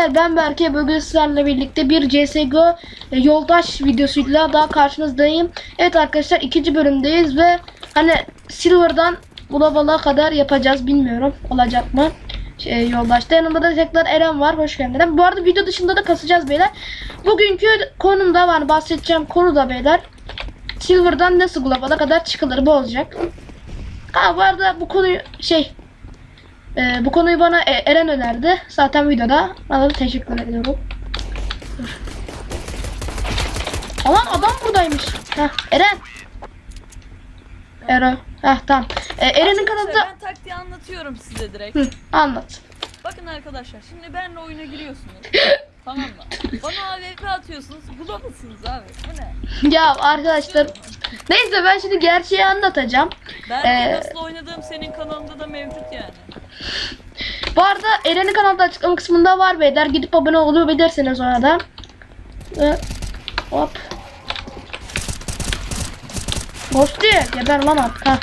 arkadaşlar ben Berke bugün sizlerle birlikte bir CSGO e, yoldaş videosuyla daha karşınızdayım. Evet arkadaşlar ikinci bölümdeyiz ve hani Silver'dan Global'a kadar yapacağız bilmiyorum olacak mı şey, yoldaşta yanımda da tekrar Eren var hoş geldin Eren. Bu arada video dışında da kasacağız beyler. Bugünkü konumda var bahsedeceğim konu da beyler Silver'dan nasıl Global'a kadar çıkılır bu olacak. Ha bu arada bu konuyu şey ee, bu konuyu bana E- Eren önerdi. Zaten videoda. Ona da teşekkür ediyorum. Dur. Aman adam buradaymış. Heh, Eren. Eren. Heh tamam. Ee, Eren'in kanalında... Ben taktiği anlatıyorum size direkt. Hı, anlat. Bakın arkadaşlar şimdi benle oyuna giriyorsunuz. tamam mı? Bana AWP atıyorsunuz. Bulamazsınız abi. Bu ne? Ya arkadaşlar. Neyse ben şimdi gerçeği anlatacağım. Ben Ee, nasıl oynadığım senin kanalında da mevcut yani. Bu arada Eren'in kanalda açıklama kısmında var beyler. Gidip abone olabilirsiniz ona da. Ve hop. Diye geber lan artık ha.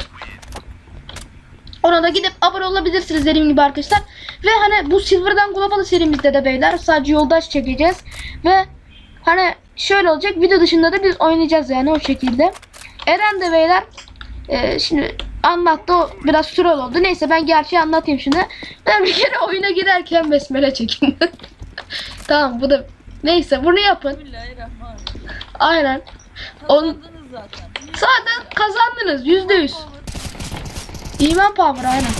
Ona da gidip abone olabilirsiniz dediğim gibi arkadaşlar. Ve hani bu Silver'dan Global serimizde de beyler sadece yoldaş çekeceğiz. Ve hani şöyle olacak video dışında da biz oynayacağız yani o şekilde. Eren de beyler e, şimdi anlattı o biraz sürel oldu. Neyse ben gerçeği anlatayım şimdi. Ben bir kere oyuna girerken besmele çekin. tamam bu da neyse bunu yapın. Aynen. On, Kazandınız zaten. zaten kazandınız yüzde yüz. İman power aynen.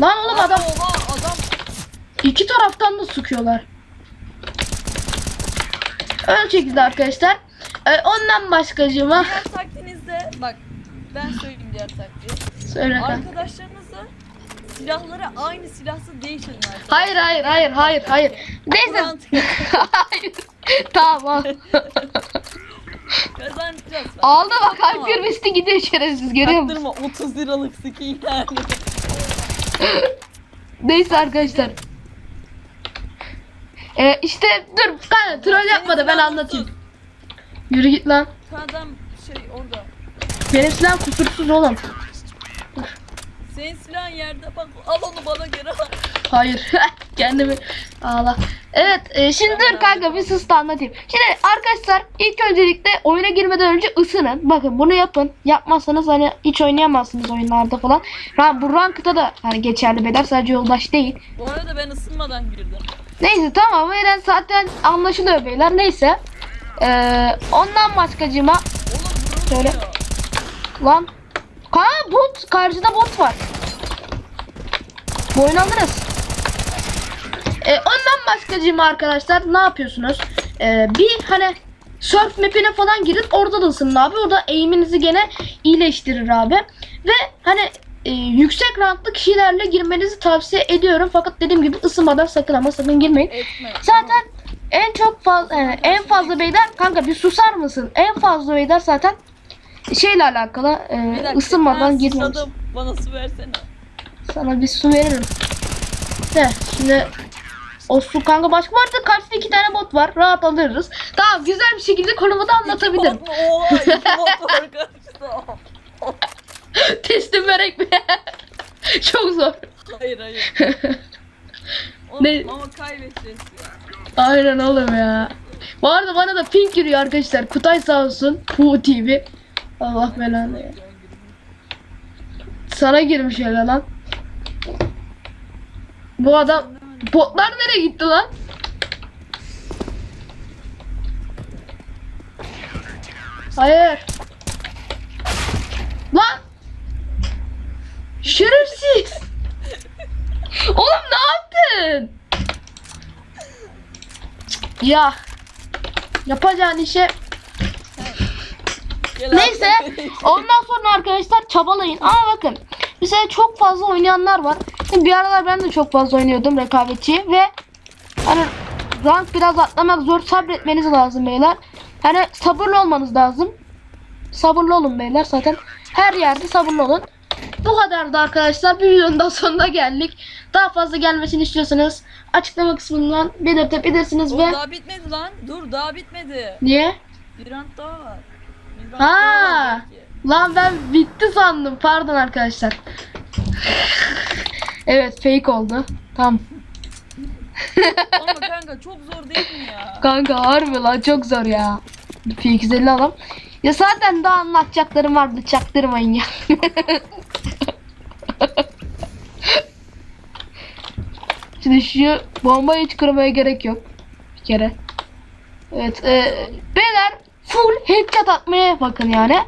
Lan oğlum adam Oha adam. iki taraftan da sıkıyorlar. Öyle şekilde arkadaşlar. Ee, ondan başkacığıma Diğer taktiğinizde bak ben söyleyeyim diğer taktiği. söyle kanka. Arkadaşlarınızla silahları aynı silahsız değiştirin arkadaşlar. Hayır hayır hayır hayır hayır. Neyse. Hayır. tamam. Kazanacağız. Aldı bak. Hyper Beast'i gidiyor şerefsiz görüyor musun? Taktırma 30 liralık skin yani. Neyse arkadaşlar. Ee, işte dur kanka troll yapma da ben anlatayım. Yürü git lan. Adam şey orada. Benim silahım kusursuz oğlum. Senin silahın yerde bak al onu bana geri al. Hayır. Kendimi ağla. Evet e, şimdi dur kanka bir sus da anlatayım. Şimdi arkadaşlar ilk öncelikle oyuna girmeden önce ısının. Bakın bunu yapın. Yapmazsanız hani hiç oynayamazsınız oyunlarda falan. Ra bu rankta da hani geçerli beder sadece yoldaş değil. Bu arada ben ısınmadan girdim. Neyse tamam Eren zaten anlaşılıyor beyler. Neyse. Ee, ondan Söyle. vurulmuyor. lan. Ha bot. Karşıda bot var. Bu alırız. Ee, ondan başkacığıma arkadaşlar ne yapıyorsunuz? Ee, bir hani surf map'ine falan girin orada da ısının abi. Orada aim'inizi gene iyileştirir abi. Ve hani e, yüksek ranklı kişilerle girmenizi tavsiye ediyorum. Fakat dediğim gibi ısınmadan sakın ama sakın girmeyin. Etme. Zaten en çok fazla yani en fazla beyler kanka bir susar mısın? En fazla beyler zaten şeyle alakalı e, dakika, ısınmadan girmemiz. Bana su versene. Sana bir su veririm. De şimdi o su kanka başka varsa karşıda iki tane bot var. Rahat alırız. Tamam güzel bir şekilde konumu da anlatabilirim. İki bot mu? Oha iki bot var karşıda. Teslim vererek mi? Çok zor. Hayır hayır. Oğlum, Ne? Ama kaybedeceğiz ya. Aynen oğlum ya. Bu arada bana da pink giriyor arkadaşlar. Kutay sağ olsun. Bu TV. Allah belanı ya. Sana girmiş öyle lan. Bu adam botlar nereye gitti lan? Hayır. Lan. Şerefsiz. Oğlum ne yaptın? Ya. Yapacağın işe Neyse ondan sonra arkadaşlar çabalayın. Ama bakın mesela çok fazla oynayanlar var. Bir aralar ben de çok fazla oynuyordum rekabetçi ve hani rank biraz atlamak zor sabretmeniz lazım beyler. Hani sabırlı olmanız lazım. Sabırlı olun beyler zaten her yerde sabırlı olun. bu kadardı arkadaşlar. Bir videonun daha sonuna geldik. Daha fazla gelmesini istiyorsanız açıklama kısmından belirtebilirsiniz O ve daha bitmedi lan. Dur daha bitmedi. niye? Bir rant daha var. Bir rant Ha. daha var belki. Lan ben bitti sandım. Pardon arkadaşlar. Evet fake oldu. Tamam. Ama kanka çok zor değil mi ya? Kanka harbi lan çok zor ya. P250 alalım. Ya zaten daha anlatacaklarım vardı çaktırmayın ya. Şimdi şu bombayı hiç kırmaya gerek yok. Bir kere. Evet. E, beyler full headshot atmaya bakın yani.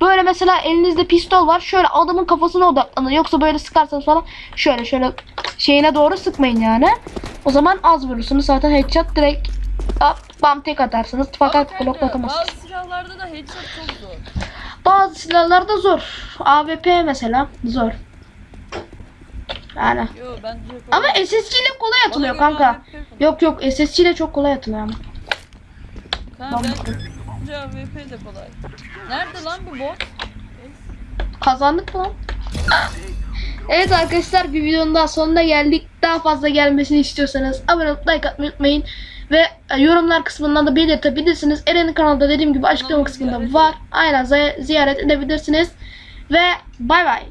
Böyle mesela elinizde pistol var. Şöyle adamın kafasına odaklanın. Yoksa böyle sıkarsanız falan şöyle şöyle şeyine doğru sıkmayın yani. O zaman az vurursunuz. Zaten headshot direkt hop, bam tek atarsınız. Fakat kanka, bloklatamazsınız. bazı silahlarda da headshot çok zor. Bazı silahlarda zor. AWP mesela zor. Yani. Yo Ama SSC ile kolay atılıyor kanka. Yok yok SSC ile çok kolay atılıyor ama. Kanka bence AWP de kolay. Nerede lan bu bot? Kazandık mı lan? Evet arkadaşlar bir videonun daha sonuna geldik. Daha fazla gelmesini istiyorsanız abone olup like atmayı unutmayın. Ve e, yorumlar kısmından da belirtebilirsiniz. Eren'in kanalda dediğim gibi açıklama kısmında var. Aynen ziyaret edebilirsiniz. Ve bay bay.